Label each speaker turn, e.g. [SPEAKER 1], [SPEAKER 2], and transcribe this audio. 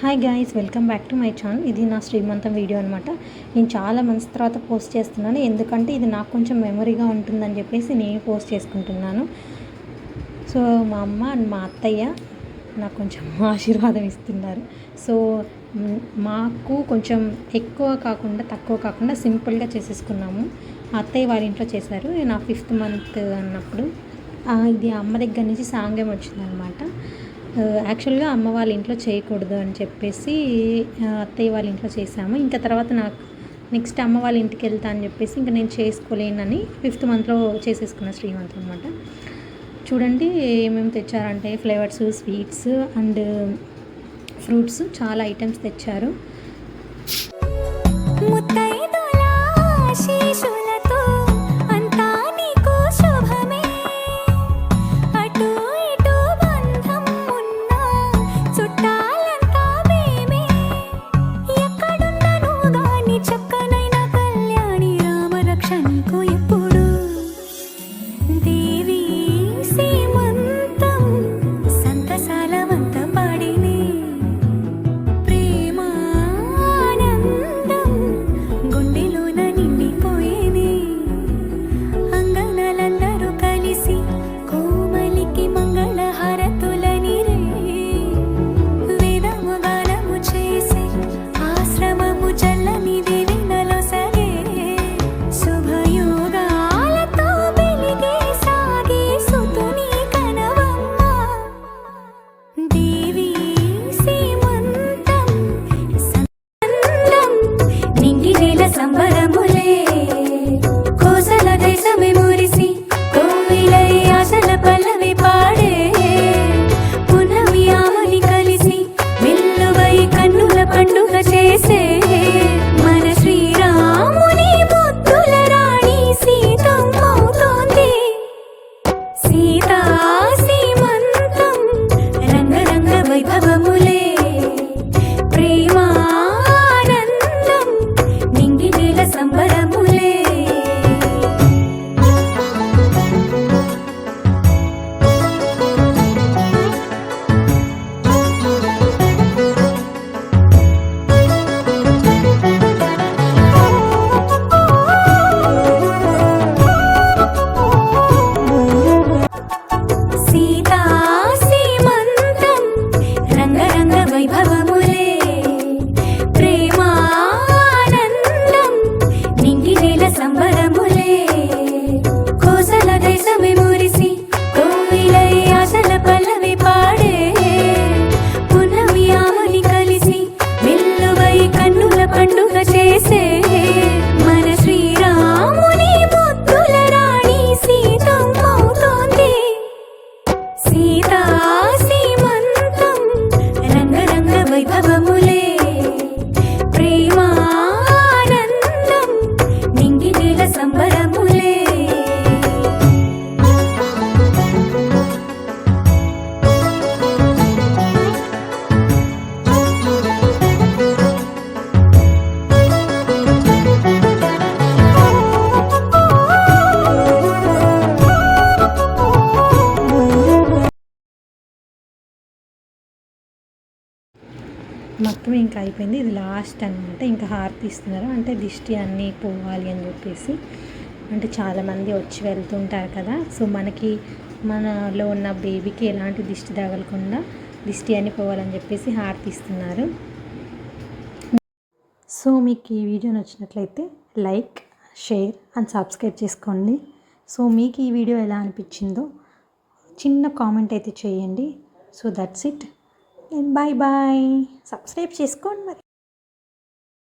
[SPEAKER 1] Hi guys welcome back to my channel ఇది నా శ్రీమంతం వీడియో అనమాట నేను చాలా మంత్స్ తర్వాత పోస్ట్ చేస్తున్నాను. ఎందుకంటే ఇది నాకు కొంచెం మెమరీగా ఉంటుందని చెప్పేసి నేను పోస్ట్ చేసుకుంటున్నాను. సో మా అమ్మ అండ్ మా అత్తయ్య నాకు కొంచెం ఆశీర్వాదం ఇస్తున్నారు. సో మాకు కొంచెం ఎక్కువ కాకుండా తక్కువ కాకుండా సింపుల్గా చేసేసుకున్నాము. అత్తయ్య వాళ్ళ ఇంట్లో చేశారు. నా ఫిఫ్త్ మంత్ అన్నప్పుడు ఇది అమ్మ దగ్గర నుంచి సాంగ్యం వచ్చిందనమాట యాక్చువల్గా అమ్మ వాళ్ళ ఇంట్లో చేయకూడదు అని చెప్పేసి అత్తయ్య వాళ్ళ ఇంట్లో చేసాము ఇంకా తర్వాత నాకు నెక్స్ట్ అమ్మ వాళ్ళ ఇంటికి వెళ్తా అని చెప్పేసి ఇంకా నేను చేసుకోలేనని ఫిఫ్త్ మంత్లో చేసేసుకున్న శ్రీమంతం అనమాట చూడండి ఏమేమి తెచ్చారంటే ఫ్లేవర్స్ స్వీట్స్ అండ్ ఫ్రూట్స్ చాలా ఐటమ్స్ తెచ్చారు.
[SPEAKER 2] Sita.
[SPEAKER 1] మొత్తం ఇంకా అయిపోయింది. ఇది లాస్ట్ అనమాట ఇంకా హారతి ఇస్తున్నారు. అంటే దిష్టి అన్నీ పోవాలి అని చెప్పేసి. అంటే చాలామంది వచ్చి వెళ్తుంటారు కదా. సో మనకి మనలో ఉన్న బేబీకి ఎలాంటి దిష్టి తగలకుండా దిష్టి అన్నీ పోవాలని చెప్పేసి హారతి ఇస్తున్నారు. సో మీకు ఈ వీడియో నచ్చినట్లయితే లైక్ షేర్ అండ్ సబ్స్క్రైబ్ చేసుకోండి. సో మీకు ఈ వీడియో ఎలా అనిపించిందో చిన్న కామెంట్ అయితే చేయండి. So that's it bye bye subscribe చేసుకోండి మరి.